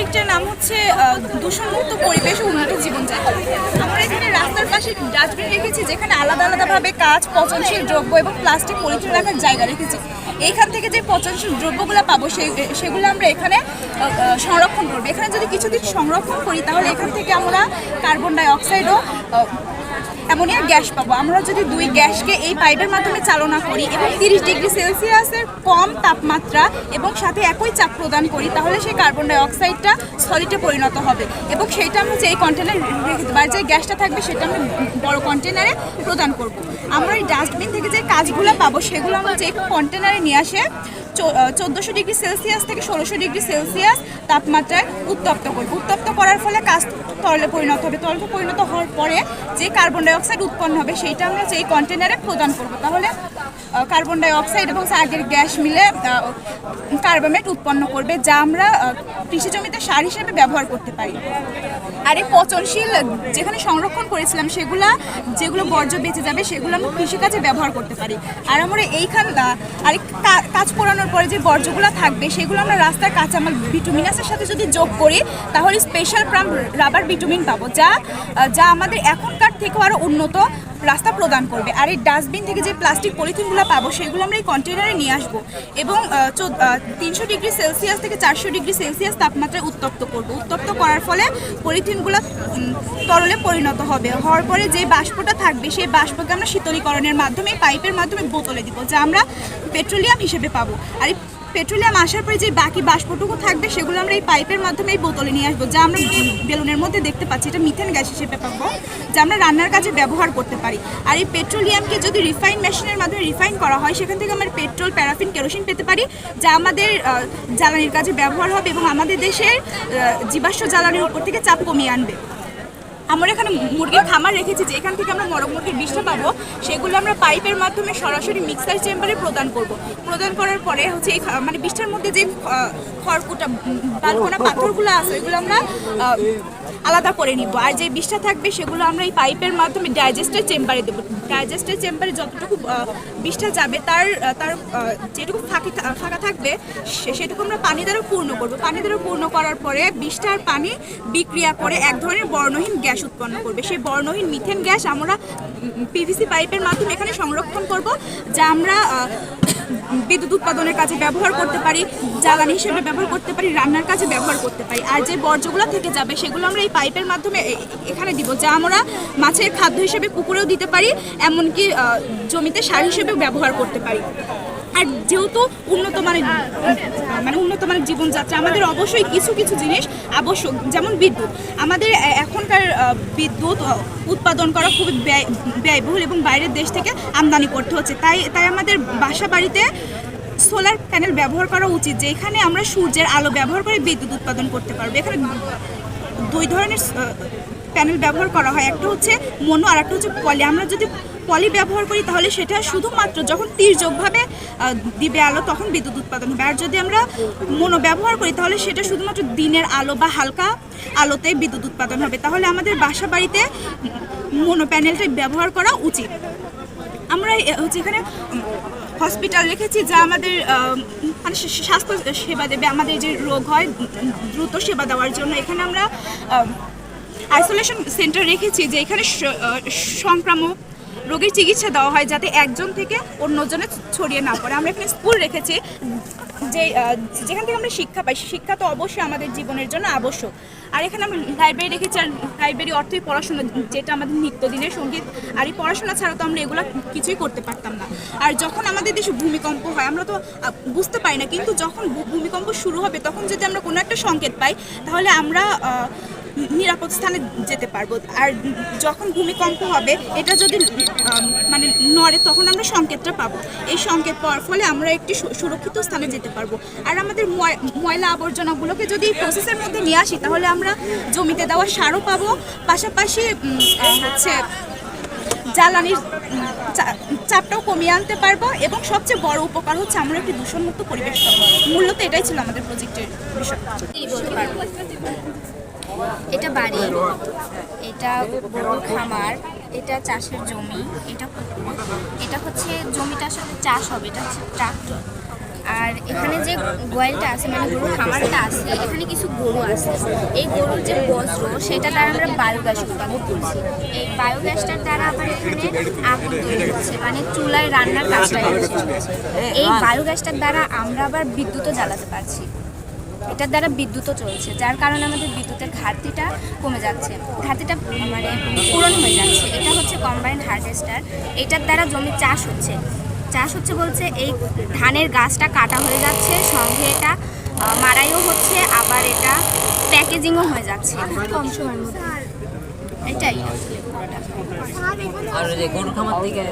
প্রজেক্টের নাম হচ্ছে দূষণমুক্ত পরিবেশ উন্নত জীবনযাত্রা। আমরা এখানে রাস্তার পাশে ডাস্টবিন রেখেছি, যেখানে আলাদা আলাদাভাবে কাজ পচনশীল দ্রব্য এবং প্লাস্টিক পরিচয় রাখার জায়গা রেখেছি। এইখান থেকে যে পচনশীল দ্রব্যগুলো পাবো সেই সেগুলো আমরা এখানে সংরক্ষণ করব। এখানে যদি কিছুদিন সংরক্ষণ করি, তাহলে এখান থেকে আমরা কার্বন ডাই অক্সাইডও আহ, অ্যামোনিয়া গ্যাস পাবো। আমরা যদি দুই গ্যাসকে এই পাইপের মাধ্যমে চালনা করি এবং তিরিশ ডিগ্রি সেলসিয়াসের কম তাপমাত্রা এবং সাথে একই চাপ প্রদান করি তাহলে সেই কার্বন ডাই অক্সাইডটা সলিডে পরিণত হবে এবং সেইটা আমরা যে এই কন্টেনার আর যে গ্যাসটা থাকবে সেটা আমরা বড় কন্টেনারে প্রদান করব। আমরা এই ডাস্টবিন থেকে যে কাজগুলো পাবো সেগুলো আমরা যে কন্টেনারে নিয়ে আসে চোদ্দোশো ডিগ্রি সেলসিয়াস থেকে ষোলোশো ডিগ্রি সেলসিয়াস তাপমাত্রায় উত্তপ্ত করব। উত্তপ্ত করার ফলে কাজ তরলে পরিণত হবে। তরলে পরিণত হওয়ার পরে যে কার্বন ডাই অক্সাইড উৎপন্ন হবে, সেইটা আমরা যে কন্টেনারে প্রদান করব। তাহলে কার্বন ডাই অক্সাইড এবং আগের গ্যাস মিলে কার্বোমেট উৎপন্ন করবে, যা আমরা কৃষি জমিতে সার হিসেবে ব্যবহার করতে পারি। আর এই পচনশীল যেখানে সংরক্ষণ করেছিলাম, সেগুলা, যেগুলো বর্জ্য বেঁচে যাবে, সেগুলো আমরা কৃষিকাজে ব্যবহার করতে পারি। আর আমরা এইখান কা- কাজ পোড়ানোর পরে যে বর্জ্যগুলো থাকবে, সেগুলো আমরা রাস্তার কাঁচামাল বিটুমিনাসের সাথে যদি যোগ করি, তাহলে স্পেশাল রাবার ভিটামিন পাবো, যা যা আমাদের এখনকার থেকেও আরও উন্নত। রাস্তা প্রদান করবে। আর এই ডাস্টবিন থেকে যে প্লাস্টিক পলিথিনগুলো পাবো, সেগুলো আমরা এই কন্টেনারে নিয়ে আসব এবং তিনশো ডিগ্রি সেলসিয়াস থেকে চারশো ডিগ্রি সেলসিয়াস তাপমাত্রায় উত্তপ্ত করব। উত্তপ্ত করার ফলে পলিথিনগুলো তরলে পরিণত হবে। হওয়ার পরে যে বাষ্পটা থাকবে, সেই বাষ্পকে আমরা শীতলীকরণের মাধ্যমে, পাইপের মাধ্যমে বোতলে দিব, যা আমরা পেট্রোলিয়াম হিসেবে পাবো। আর পেট্রোলিয়াম আসার পরে যে বাকি বাষ্পটুকু থাকবে, সেগুলো আমরা এই পাইপের মাধ্যমে এই বোতলে নিয়ে আসব, যা আমরা বেলুনের মধ্যে দেখতে পাচ্ছি। এটা মিথেন গ্যাস হিসেবে পাবো যা আমরা রান্নার কাজে ব্যবহার করতে পারি। আর এই পেট্রোলিয়ামকে যদি রিফাইন মেশিনের মাধ্যমে রিফাইন করা হয়, সেখান থেকে আমরা পেট্রোল, প্যারাফিন, কেরোসিন পেতে পারি, যা আমাদের জ্বালানির কাজে ব্যবহার হবে এবং আমাদের দেশের জীবাশ্ম জ্বালানির উপর থেকে চাপ কমিয়ে আনবে। আমরা এখানে মুরগির খামার রেখেছি যে এখান থেকে আমরা মরক মুরগির বিষটা পাবো, সেগুলো আমরা পাইপের মাধ্যমে সরাসরি মিক্সার চেম্বারে প্রদান করব। প্রদান করার পরে হচ্ছে এই মানে বিষটার মধ্যে যে খড়কুটা বালকোনা পাথরগুলো আছে, ওইগুলো আমরা আলাদা করে নিব। আর যে বিষটা থাকবে সেগুলো আমরা এই পাইপের মাধ্যমে ডাইজেস্টের চেম্বারে দেবো। ডাইজেস্টের চেম্বারে যতটুকু বিষটা যাবে তার তার যেটুকু ফাঁকি ফাঁকা থাকবে সেটুকু আমরা পানি দ্বারা পূর্ণ করব। পানি দ্বারা পূর্ণ করার পরে বিষটার পানি বিক্রিয়া করে এক ধরনের বর্ণহীন গ্যাস উৎপন্ন করবে। সেই বর্ণহীন মিথেন গ্যাস আমরা পিভিসি পাইপের মাধ্যমে এখানে সংরক্ষণ করব, যা আমরা বিদ্যুৎ উৎপাদনের কাজে ব্যবহার করতে পারি, জ্বালানি হিসেবে ব্যবহার করতে পারি, রান্নার কাজে ব্যবহার করতে পারি। আর যে বর্জ্যগুলো থেকে যাবে, সেগুলো আমরা এই পাইপের মাধ্যমে এখানে দিব, যা আমরা মাছের খাদ্য হিসেবে পুকুরেও দিতে পারি, এমনকি জমিতে সার হিসেবেও ব্যবহার করতে পারি। আর যেহেতু উন্নত মানের মানে উন্নত মানের জীবনযাত্রা, আমাদের অবশ্যই কিছু কিছু জিনিস আবশ্যক, যেমন বিদ্যুৎ। আমাদের এখনকার বিদ্যুৎ উৎপাদন করা খুবই ব্যয়, ব্যয়বহুল এবং বাইরের দেশ থেকে আমদানি করতে হচ্ছে। তাই তাই আমাদের বাসা বাড়িতে সোলার প্যানেল ব্যবহার করা উচিত, যেখানে আমরা সূর্যের আলো ব্যবহার করে বিদ্যুৎ উৎপাদন করতে পারব। এখানে দুই ধরনের প্যানেল ব্যবহার করা হয়। একটা হচ্ছে মনো আর একটা হচ্ছে পলি। আমরা যদি পলি ব্যবহার করি তাহলে সেটা শুধুমাত্র যখন তীর্যকভাবে দিবে আলো, তখন বিদ্যুৎ উৎপাদন হবে। আর যদি আমরা মনো ব্যবহার করি তাহলে সেটা শুধুমাত্র দিনের আলো বা হালকা আলোতে বিদ্যুৎ উৎপাদন হবে। তাহলে আমাদের বাসা বাড়িতে মনো প্যানেলটা ব্যবহার করা উচিত। আমরা হচ্ছে এখানে হসপিটাল রেখেছি যা আমাদের মানে স্বাস্থ্য সেবা দেবে। আমাদের যে রোগ হয়, দ্রুত সেবা দেওয়ার জন্য। এখানে আমরা আইসোলেশন সেন্টার রেখেছি যে এখানে সংক্রামক রোগীর চিকিৎসা দেওয়া হয় যাতে একজন থেকে অন্যজনে ছড়িয়ে না পড়ে। আমরা এখানে স্কুল রেখেছি যে যেখান থেকে আমরা শিক্ষা পাই, শিক্ষা তো অবশ্যই আমাদের জীবনের জন্য আবশ্যক। আর এখানে আমরা লাইব্রেরি রেখেছি, আর লাইব্রেরি অর্থই পড়াশোনা, যেটা আমাদের নিত্যদিনের সংগীত, আর এই পড়াশোনা ছাড়া তো আমরা এগুলো কিছুই করতে পারতাম না। আর যখন আমাদের দেশে ভূমিকম্প হয়, আমরা তো বুঝতে পারি না, কিন্তু যখন ভূমিকম্প শুরু হবে, তখন যদি আমরা কোনো একটা সংকেত পাই, তাহলে আমরা নিরাপদ স্থানে যেতে পারব। আর যখন ভূমিকম্প হবে, এটা যদি মানে নড়ে, তখন আমরা সংকেতটা পাবো। এই সংকেত পাওয়ার ফলে আমরা একটি সুরক্ষিত স্থানে যেতে পারব। আর আমাদের ময়- ময়লা আবর্জনাগুলোকে যদি প্রসেসের মধ্যে নিয়ে আসি, তাহলে আমরা জমিতে দেওয়া সারও পাবো। পাশাপাশি হচ্ছে জ্বালানির চাপটাও কমিয়ে আনতে পারব। এবং সবচেয়ে বড় উপকার হচ্ছে আমরা একটি দূষণমুক্ত পরিবেশ পাবো। মূলত এটাই ছিল আমাদের প্রজেক্টের বিষয়। এটা বাড়ি। এটা গরুর খামার, এটা চাষের জমি, এটা এটা হচ্ছে জমিটা আসলে চাষ হবে, এটা হচ্ছে ট্রাক্টর। আর এখানে যে গোয়ালটা আছে মানে গরুর খামারটা আছে, এখানে কিছু গরু আছে। এই গরুর যে বজ্র সেটা দ্বারা আমরা বায়োগ্যাস উৎপাদন করছি। এই বায়োগ্যাসটার দ্বারা আবার এখানে আগুন তৈরি হচ্ছে মানে চুলায় রান্নার কাজটা। এই বায়োগ্যাসটার দ্বারা আমরা আবার বিদ্যুৎও জ্বালাতে পারছি। এটার দ্বারা বিদ্যুৎও চলছে, যার কারণে আমাদের বিদ্যুতের ঘাটতিটা কমে যাচ্ছে। ঘাটতিটা মানে পূরণ হয়ে যাচ্ছে। এটা হচ্ছে কম্বাইন হার্ভেস্টার এটার দ্বারা জমি চাষ হচ্ছে। চাষ হচ্ছে বলছে এই ধানের গাছটা কাটা হয়ে যাচ্ছে, সঙ্গে এটা মারাইও হচ্ছে, আবার এটা প্যাকেজিংও হয়ে যাচ্ছে। কম সময়ের মধ্যে। এটাই। আর গরু খামার থেকে